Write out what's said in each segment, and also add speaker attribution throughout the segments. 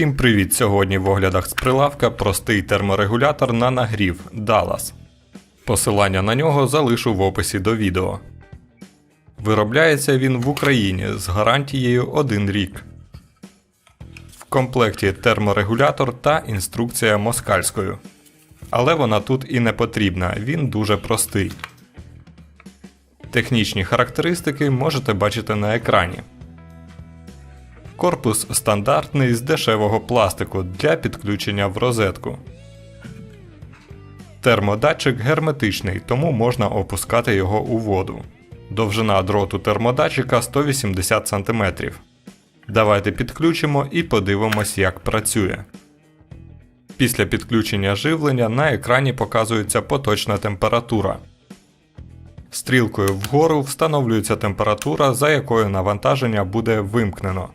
Speaker 1: Всім привіт! Сьогодні в оглядах з прилавка простий терморегулятор на нагрів Dallas. Посилання на нього залишу в описі до відео. Виробляється він в Україні з гарантією 1 рік. В комплекті терморегулятор та інструкція москальською. Але вона тут і не потрібна, він дуже простий. Технічні характеристики можете бачити на екрані. Корпус стандартний з дешевого пластику для підключення в розетку. Термодатчик герметичний, тому можна опускати його у воду. Довжина дроту термодатчика 180 см. Давайте підключимо і подивимось, як працює. Після підключення живлення на екрані показується поточна температура. Стрілкою вгору встановлюється температура, за якою навантаження буде вимкнено.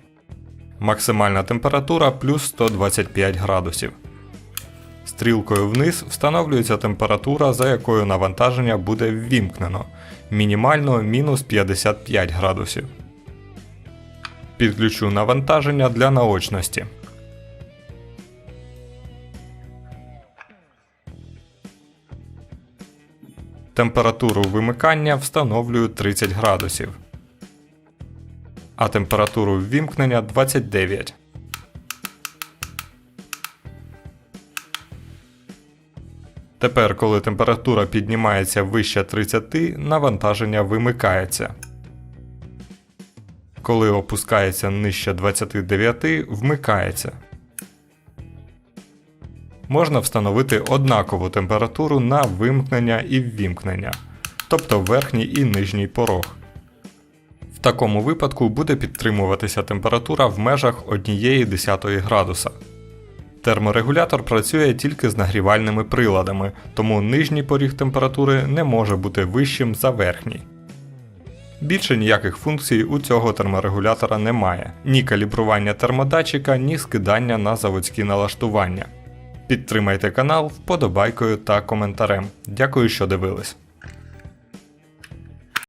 Speaker 1: Максимальна температура плюс 125 градусів. Стрілкою вниз встановлюється температура, за якою навантаження буде ввімкнено. Мінімально мінус 55 градусів. Підключу навантаження для наочності. Температуру вимикання встановлюю 30 градусів а температуру ввімкнення 29. Тепер, коли температура піднімається вище 30, навантаження вимикається. Коли опускається нижче 29, вмикається. Можна встановити однакову температуру на вимкнення і ввімкнення, тобто верхній і нижній порог. Такому випадку буде підтримуватися температура в межах 1,1 градуса. Терморегулятор працює тільки з нагрівальними приладами, тому нижній поріг температури не може бути вищим за верхній. Більше ніяких функцій у цього терморегулятора немає: ні калібрування термодатчика, ні скидання на заводські налаштування. Підтримайте канал вподобайкою та коментарем. Дякую, що дивились.